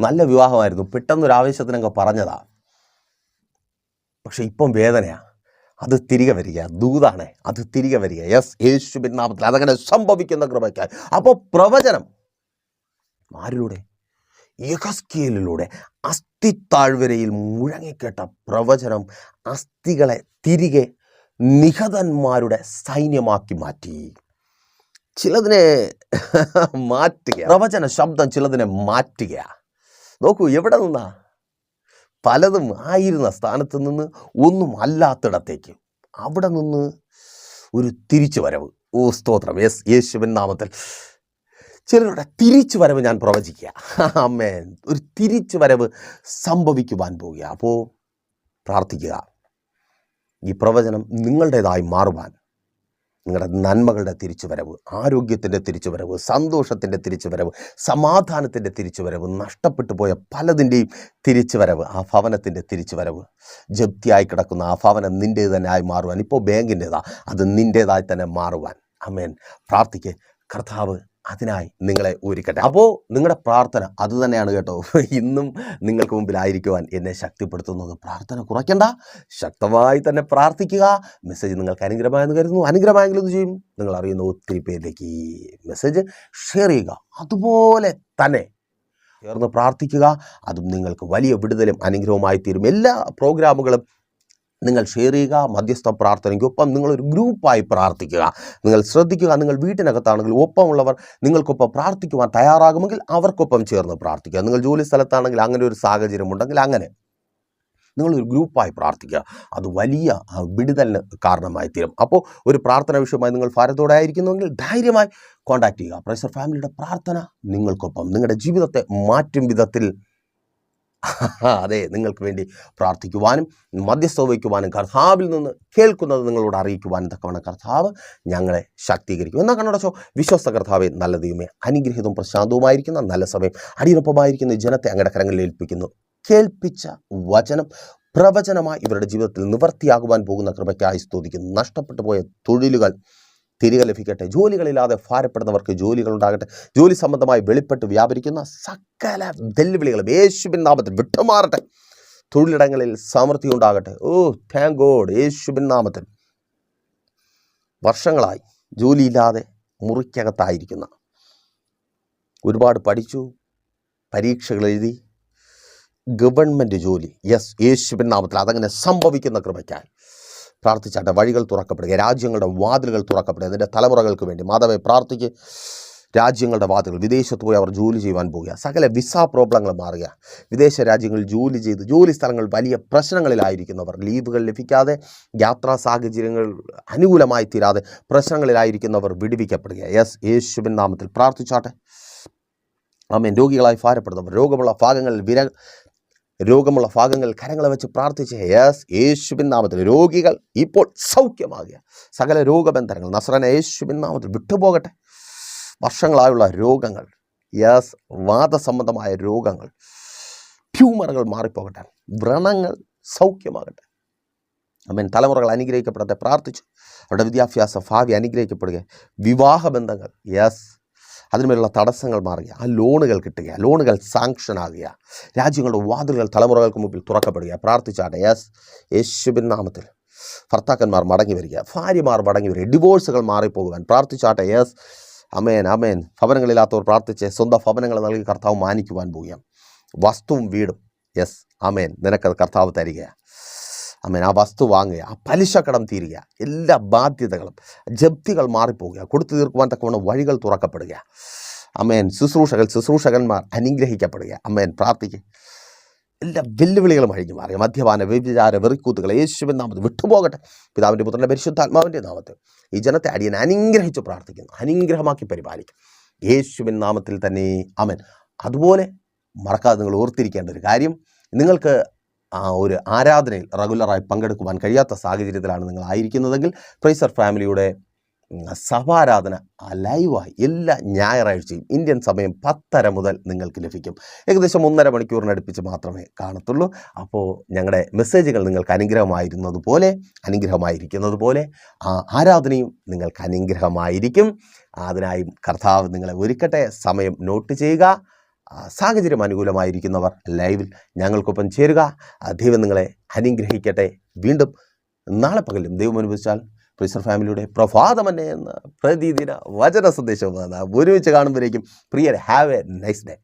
നല്ല വിവാഹമായിരുന്നു. പെട്ടെന്നൊരാവേശത്തിനൊക്കെ പറഞ്ഞതാ. പക്ഷെ ഇപ്പം വേദനയാണ് അത് തിരികെ വരിക. ദൂതാണ്. അത് തിരികെ വരിക. യെസ് യേശു നാമത്തിൽ അതങ്ങനെ സംഭവിക്കുന്ന കൃപയ്ക്കായി. അപ്പോൾ പ്രവചനം. ആരിലൂടെ? യഹസ്കേലിലൂടെ. അസ്ഥിത്താഴ്വരയിൽ മുഴങ്ങിക്കേട്ട പ്രവചനം അസ്ഥികളെ തിരികെ നിഹതന്മാരുടെ സൈന്യമാക്കി മാറ്റി. ചിലതിനെ (laughs) മാറ്റുക പ്രവചന ശബ്ദം ചിലതിനെ മാറ്റുക നോക്കൂ എവിടെ നിന്നാ? പലതും ആയിരുന്ന സ്ഥാനത്ത് നിന്ന് ഒന്നും അല്ലാത്തിടത്തേക്ക്. അവിടെ നിന്ന് ഒരു തിരിച്ചു വരവ് ഓ സ്തോത്രം. യെസ് യേശുവൻ നാമത്തിൽ. ചിലരുടെ തിരിച്ചു വരവ് ഞാൻ പ്രവചിക്കുക. (laughs) അമ്മേൻ ഒരു തിരിച്ചു വരവ് സംഭവിക്കുവാൻ പോവുക അപ്പോൾ പ്രാർത്ഥിക്കുക. ഈ പ്രവചനം നിങ്ങളുടേതായി മാറുവാൻ നിങ്ങളുടെ നന്മകളുടെ തിരിച്ചുവരവ് ആരോഗ്യത്തിന്റെ തിരിച്ചുവരവ് സന്തോഷത്തിന്റെ തിരിച്ചുവരവ് സമാധാനത്തിന്റെ തിരിച്ചുവരവ് നഷ്ടപ്പെട്ടു പോയ പലതിന്റെയും തിരിച്ചുവരവ് ആ ഭവനത്തിന്റെ തിരിച്ചുവരവ്. ജപ്തിയായി കിടക്കുന്ന ആ ഭവനം നിന്റേത് തന്നെ ആയി മാറുവാൻ ഇപ്പോൾ ബാങ്കിന്റേതാണ് അത് നിന്റേതായി തന്നെ മാറുവാൻ. അമേൻ. പ്രാർത്ഥിക്ക്. കർത്താവ് അതിനായി നിങ്ങളെ ഒരുക്കട്ടെ. അപ്പോൾ നിങ്ങളുടെ പ്രാർത്ഥന അത് തന്നെയാണ് കേട്ടോ. ഇന്നും നിങ്ങൾക്ക് മുമ്പിലായിരിക്കുവാൻ എന്നെ ശക്തിപ്പെടുത്തുന്നത്. പ്രാർത്ഥന കുറയ്ക്കണ്ട. ശക്തമായി തന്നെ പ്രാർത്ഥിക്കുക. മെസ്സേജ് നിങ്ങൾക്ക് അനുഗ്രഹമായെന്ന് കരുതുന്നു. അനുഗ്രഹമായെങ്കിൽ എന്ത് ചെയ്യും? നിങ്ങൾ അറിയുന്ന ഒത്തിരി പേരിലേക്ക് ഈ മെസ്സേജ് ഷെയർ ചെയ്യുക. അതുപോലെ തന്നെ ചേർന്ന് പ്രാർത്ഥിക്കുക. അതും നിങ്ങൾക്ക് വലിയ വിടുതലും അനുഗ്രഹവുമായി തീരും എല്ലാ പ്രോഗ്രാമുകളും നിങ്ങൾ ഷെയർ ചെയ്യുക മധ്യസ്ഥ പ്രാർത്ഥനയ്ക്ക് പ്രാർത്ഥനയ്ക്കൊപ്പം നിങ്ങളൊരു ഗ്രൂപ്പായി പ്രാർത്ഥിക്കുക. നിങ്ങൾ ശ്രദ്ധിക്കുക നിങ്ങൾ വീട്ടിനകത്താണെങ്കിൽ ഒപ്പമുള്ളവർ നിങ്ങൾക്കൊപ്പം പ്രാർത്ഥിക്കുവാൻ തയ്യാറാകുമെങ്കിൽ അവർക്കൊപ്പം ചേർന്ന് പ്രാർത്ഥിക്കുക. നിങ്ങൾ ജോലി സ്ഥലത്താണെങ്കിൽ അങ്ങനെ ഒരു സാഹചര്യം ഉണ്ടെങ്കിൽ അങ്ങനെ നിങ്ങളൊരു ഗ്രൂപ്പായി പ്രാർത്ഥിക്കുക. അത് വലിയ വിടുതലിന് കാരണമായി തീരും. അപ്പോൾ ഒരു പ്രാർത്ഥന വിഷയമായി നിങ്ങൾ ഭാരതോടെ ആയിരിക്കുന്നുവെങ്കിൽ ധൈര്യമായി കോൺടാക്ട് ചെയ്യുക. പ്രൈസർ ഫാമിലിയുടെ പ്രാർത്ഥന നിങ്ങൾക്കൊപ്പം. നിങ്ങളുടെ ജീവിതത്തെ മാറ്റും വിധത്തിൽ (laughs) അതെ നിങ്ങൾക്ക് വേണ്ടി പ്രാർത്ഥിക്കുവാനും മധ്യസ്ഥ വയ്ക്കുവാനും കർത്താവിൽ നിന്ന് കേൾക്കുന്നത് നിങ്ങളോട് അറിയിക്കുവാനും തക്കവണ്ണം കർത്താവ് ഞങ്ങളെ ശാക്തീകരിക്കും. എന്നാൽ കണ്ണടച്ചോ വിശ്വസ്ത കർത്താവെ നല്ല ദൈവമേ അനുഗ്രഹീതവും പ്രശാന്തവുമായിരിക്കുന്ന നല്ല സമയം അടിയൊപ്പമായിരിക്കുന്ന ജനത്തെ അങ്ങയുടെ കരങ്ങളിൽ ഏൽപ്പിക്കുന്നു. കേൾപ്പിച്ച വചനം പ്രവചനമായി ഇവരുടെ ജീവിതത്തിൽ നിവർത്തിയാകുവാൻ പോകുന്ന കൃപയ്ക്കായി സ്തുതിക്കുന്നു. നഷ്ടപ്പെട്ടു പോയ തൊഴിലുകൾ തിരികെ ലഭിക്കട്ടെ. ജോലികളില്ലാതെ ഭാരപ്പെടുന്നവർക്ക് ജോലികൾ ഉണ്ടാകട്ടെ ജോലി സംബന്ധമായി വെളിപ്പെട്ട് വ്യാപരിക്കുന്ന സകല വെല്ലുവിളികളും യേശുവിൻ നാമത്തിൽ വിട്ടുമാറട്ടെ. തൊഴിലിടങ്ങളിൽ സമൃദ്ധി ഉണ്ടാകട്ടെ. ഓ താങ്ക് ഗോഡ് യേശുവിൻ നാമത്തിൽ. വർഷങ്ങളായി ജോലിയില്ലാതെ മുറിക്കകത്തായിരിക്കുന്ന ഒരുപാട് പഠിച്ചു പരീക്ഷകൾ എഴുതി ഗവൺമെന്റ് ജോലി. യെസ് യേശുവിൻ നാമത്തിൽ അതങ്ങനെ സംഭവിക്കുന്ന കൃപയ്ക്കായി. പ്രാർത്ഥിച്ചാട്ടെ വഴികൾ തുറക്കപ്പെടുക രാജ്യങ്ങളുടെ വാതിലുകൾ തുറക്കപ്പെടുക അതിന്റെ തലമുറകൾക്ക് വേണ്ടി. മാതാവെ പ്രാർത്ഥിക്ക്. രാജ്യങ്ങളുടെ വാതിലുകൾ വിദേശത്ത് പോയി അവർ ജോലി ചെയ്യുവാൻ പോവുക. സകല വിസ പ്രോബ്ലങ്ങൾ മാറുക. വിദേശ രാജ്യങ്ങളിൽ ജോലി ചെയ്ത് ജോലി സ്ഥലങ്ങൾ വലിയ പ്രശ്നങ്ങളിലായിരിക്കുന്നവർ ലീവുകൾ ലഭിക്കാതെ യാത്രാ സാഹചര്യങ്ങൾ അനുകൂലമായി തീരാതെ പ്രശ്നങ്ങളിലായിരിക്കുന്നവർ വിടുവിക്കപ്പെടുക. യെസ് യേശുവിൻ നാമത്തിൽ പ്രാർത്ഥിച്ചാട്ടെ. ആമേൻ. രോഗികളായി ഭാരപ്പെടുന്നവർ രോഗമുള്ള ഭാഗങ്ങളിൽ വിര രോഗമുള്ള ഭാഗങ്ങൾ കരങ്ങളെ വെച്ച് പ്രാർത്ഥിച്ച് യേസ് യേശുബിൻ നാമത്തിൽ രോഗികൾ ഇപ്പോൾ സൗഖ്യമാകുക. സകല രോഗബന്ധനങ്ങൾ നസ്രന യേശുബിൻ നാമത്തിൽ വിട്ടുപോകട്ടെ. വർഷങ്ങളായുള്ള രോഗങ്ങൾ യേസ് വാദസംബന്ധമായ രോഗങ്ങൾ ട്യൂമറുകൾ മാറിപ്പോകട്ടെ. വ്രണങ്ങൾ സൗഖ്യമാകട്ടെ. അമ്മൻ തലമുറകൾ അനുഗ്രഹിക്കപ്പെടട്ടെ. പ്രാർത്ഥിച്ചു. അവരുടെ വിദ്യാഭ്യാസ ഭാവി അനുഗ്രഹിക്കപ്പെടുക. വിവാഹ ബന്ധങ്ങൾ യെസ് അതിനുമേലുള്ള തടസ്സങ്ങൾ മാറുക. ആ ലോണുകൾ കിട്ടുക. ലോണുകൾ സാങ്ഷൻ ആകുക. രാജ്യങ്ങളുടെ വാതിലുകൾ തലമുറകൾക്ക് മുമ്പിൽ തുറക്കപ്പെടുക. പ്രാർത്ഥിച്ചാട്ടെ. യെസ് യേശുബിൻ നാമത്തിൽ. ഭർത്താക്കന്മാർ മടങ്ങി വരിക. ഭാര്യമാർ മടങ്ങി വരിക. ഡിവോഴ്സുകൾ മാറിപ്പോകുവാൻ പ്രാർത്ഥിച്ചാട്ടെ. യെസ് അമേൻ അമേൻ ഭവനങ്ങളില്ലാത്തവർ പ്രാർത്ഥിച്ച് സ്വന്തം ഭവനങ്ങൾ നൽകി കർത്താവ് മാനിക്കുവാൻ പോവുക വസ്തുവും വീടും. യെസ് അമേൻ നിനക്കത് കർത്താവ് തരിക അമേൻ ആ വസ്തു വാങ്ങുക ആ പലിശ കടം തീരുക എല്ലാ ബാധ്യതകളും ജപ്തികൾ മാറിപ്പോവുക കൊടുത്തു തീർക്കുവാൻ തക്കവണ്ണം വഴികൾ തുറക്കപ്പെടുക. അമേൻ ശുശ്രൂഷകൾ ശുശ്രൂഷകന്മാർ അനുഗ്രഹിക്കപ്പെടുക. അമേൻ പ്രാർത്ഥിക്കുക എല്ലാ വെല്ലുവിളികളും അഴിഞ്ഞു മാറുക. മദ്യപാന വ്യഭിചാര വെറിക്കൂത്തുകൾ യേശുവിൻ നാമത്തിൽ വിട്ടുപോകട്ടെ. പിതാവിന്റെ പുത്രന്റെ പരിശുദ്ധാത്മാവിന്റെ നാമത്തിൽ ഈ ജനത്തെ അടിയൻ അനുഗ്രഹിച്ച് പ്രാർത്ഥിക്കുന്നു. അനുഗ്രഹമാക്കി പരിപാലിക്കും. യേശുവിൻ നാമത്തിൽ തന്നെ. അമൻ. അതുപോലെ മറക്കാതെ നിങ്ങൾ ഓർത്തിരിക്കേണ്ട ഒരു കാര്യം നിങ്ങൾക്ക് ഒരു ആരാധനയിൽ റെഗുലറായി പങ്കെടുക്കുവാൻ കഴിയാത്ത സാഹചര്യത്തിലാണ് നിങ്ങൾ ആയിരിക്കുന്നതെങ്കിൽ പ്രൈസർ ഫാമിലിയുടെ സഭാരാധന ലൈവായി എല്ലാ ഞായറാഴ്ചയും ഇന്ത്യൻ സമയം പത്തര മുതൽ നിങ്ങൾക്ക് ലഭിക്കും. ഏകദേശം ഒന്നര മണിക്കൂറിനടുപ്പിച്ച് മാത്രമേ കാണത്തുള്ളൂ. അപ്പോൾ ഞങ്ങളുടെ മെസ്സേജുകൾ നിങ്ങൾക്ക് അനുഗ്രഹമായിരുന്നതുപോലെ അനുഗ്രഹമായിരിക്കുന്നത് പോലെ ആ ആരാധനയും നിങ്ങൾക്ക് അനുഗ്രഹമായിരിക്കും. അതിനായി കർത്താവ് നിങ്ങളെ ഒരുക്കട്ടെ. സമയം നോട്ട് ചെയ്യുക. സാഹചര്യം അനുകൂലമായിരിക്കുന്നവർ ലൈവിൽ ഞങ്ങൾക്കൊപ്പം ചേരുക. ദൈവം നിങ്ങളെ അനുഗ്രഹിക്കട്ടെ. വീണ്ടും നാളെ പകലും ദൈവം അനുവദിച്ചാൽ പ്രിസർ ഫാമിലിയുടെ പ്രഭാതമന്നെ എന്ന പ്രതിദിന വചന സന്ദേശം ഒരുമിച്ച് കാണുമ്പോഴേക്കും പ്രിയർ ഹാവ് എ നൈസ് ഡേ